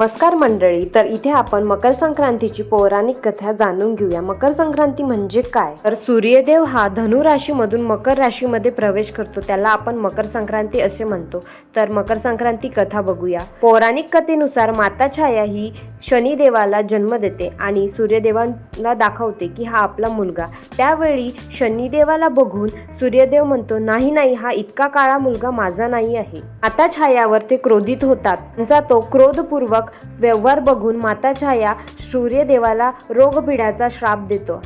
नमस्कार मंडळी तर इथे आपण मकर संक्रांतीची पौराणिक कथा जाणून घेऊया. मकर संक्रांती म्हणजे काय? तर सूर्यदेव हा धनु राशीमधून मकर राशीमध्ये प्रवेश करतो. त्याला आपण मकर संक्रांती असे म्हणतो. तर मकर संक्रांती कथा बघूया. पौराणिक कथेनुसार माता छाया ही शनिदेवाला जन्म देते आणि सूर्यदेवाला दाखवते की हा आपला मुलगा. त्यावेळी शनिदेवाला बघून सूर्यदेव म्हणतो नाही नाही हा इतका काळा मुलगा माझा नाही आहे. आता छायावर ते क्रोधित होतात. त्यांचा तो क्रोधपूर्वक व्यवहार बघून माता छाया सूर्यदेवाला रोगपिढ्याचा श्राप देतो.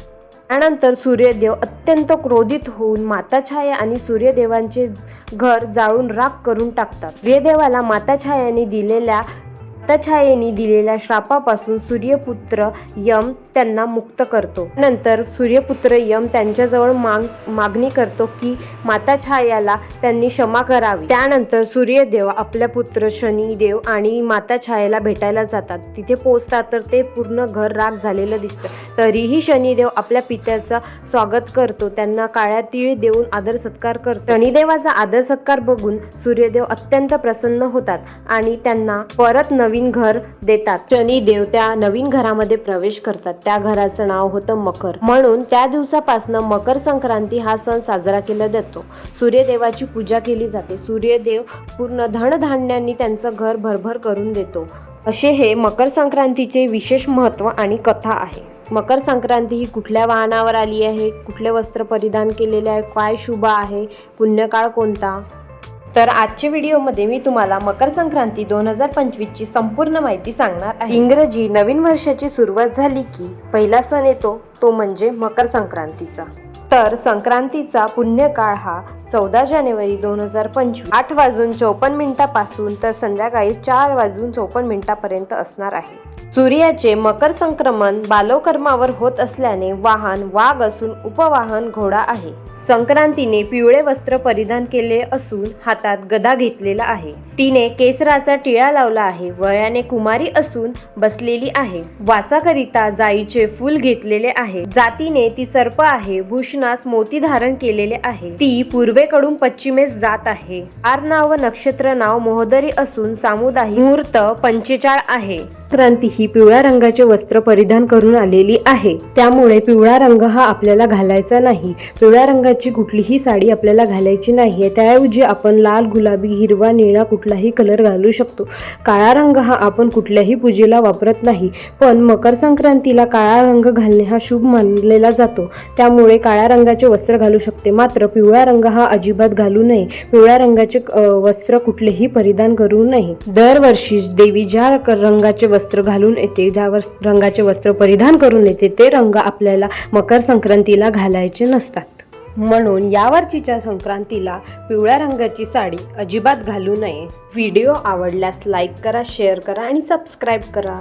त्यानंतर सूर्यदेव अत्यंत क्रोधित होऊन माता छाया आणि सूर्यदेवांचे घर जाळून राख करून टाकतात. सूर्यदेवाला माता छायाने दिलेल्या माता छायेने दिलेल्या श्रापापासून सूर्यपुत्र यम त्यांना मुक्त करतो. नंतर सूर्यपुत्र यम त्यांच्याजवळ माग मागणी करतो की माता छायाला त्यांनी क्षमा करावी. त्यानंतर सूर्यदेव आपल्या पुत्र शनिदेव आणि माता छायाला भेटायला जातात. तिथे पोहोचतात तर ते पूर्ण घर राग झालेलं दिसतं. तरीही शनिदेव आपल्या पित्याचं स्वागत करतो. त्यांना काळ्या तीळ देऊन आदर सत्कार करतो. शनिदेवाचा आदर सत्कार बघून सूर्यदेव अत्यंत प्रसन्न होतात आणि त्यांना परत नवीन घर देतात. शनिदेव त्या नवीन घरामध्ये प्रवेश करतात. त्या घराचं नाव होतं मकर. म्हणून त्या दिवसापासून मकर संक्रांती हा सण साजरा केला जातो. सूर्यदेवाची पूजा केली जाते. सूर्यदेव पूर्ण धनधान्यांनी त्यांचं घर भरभर करून देतो. असे हे मकर संक्रांतीचे विशेष महत्त्व आणि कथा आहे. मकर संक्रांती ही कुठल्या वाहनावर आली आहे? कुठले वस्त्र परिधान केलेले आहे? काय शुभ आहे? पुण्यकाळ कोणता? तर आजच्या व्हिडिओमध्ये मी तुम्हाला मकर संक्रांती दोन हजार पंचवीसची संपूर्ण माहिती सांगणार आहे. इंग्रजी नवीन वर्षाची सुरुवात झाली की पहिला सण येतो तो म्हणजे मकर संक्रांतीचा. तर संक्रांतीचा पुण्यकाळ हा चौदा जानेवारी दोन हजार पंचवीस आठ वाजून चौपन्न मिनिटापासून तर संध्याकाळी चार वाजून चौपन्न मिनिटापर्यंत असणार आहे. सूर्याचे मकर संक्रमण बालोकर्मावर होत असल्याने वाहन वाघ असून उपवाहन घोडा आहे. संक्रांतीने पिवळे वस्त्र परिधान केले असून हातात गदा घेतलेला आहे. तिने केसराचा टिळा लावला आहे. वयाने कुमारी असून बसलेली आहे. वासाकरिता जाईचे फूल घेतलेले आहे. जातीने ती सर्प आहे. भूषणास मोती धारण केलेले आहे. ती पूर्वेकडून पश्चिमेस जात आहे. आर नाव नक्षत्र नाव मोहदरी असून सामुदायिक मुहूर्त पंचेचाळ आहे. क्रांती ही पिवळ्या रंगाचे वस्त्र परिधान करून आलेली आहे. त्यामुळे पिवळा रंग हा आपल्याला घालायचा नाही. पिवळ्या रंग रंगाची कुठलीही साडी आपल्याला घालायची नाही त्याऐवजी आपण लाल गुलाबी हिरवा निळा कुठलाही कलर घालू शकतो. काळा रंग हा आपण कुठल्याही पूजेला वापरत नाही. पण मकर संक्रांतीला काळा रंग घालणे हा शुभ मानलेला जातो. त्यामुळे काळ्या रंगाचे वस्त्र घालू शकते. मात्र पिवळा रंग हा अजिबात घालू नये. पिवळ्या रंगाचे वस्त्र कुठलेही परिधान करू नये. दरवर्षी देवी ज्या रंगाचे वस्त्र घालून येते ज्या रंगाचे वस्त्र परिधान करून येते ते रंग आपल्याला मकर संक्रांतीला घालायचे नसतात. म्हणून यावर्षीच्या संक्रांतीला पिवळ्या रंगाची साडी अजिबात घालू नये. व्हिडिओ आवडल्यास लाईक करा शेअर करा आणि सबस्क्राईब करा.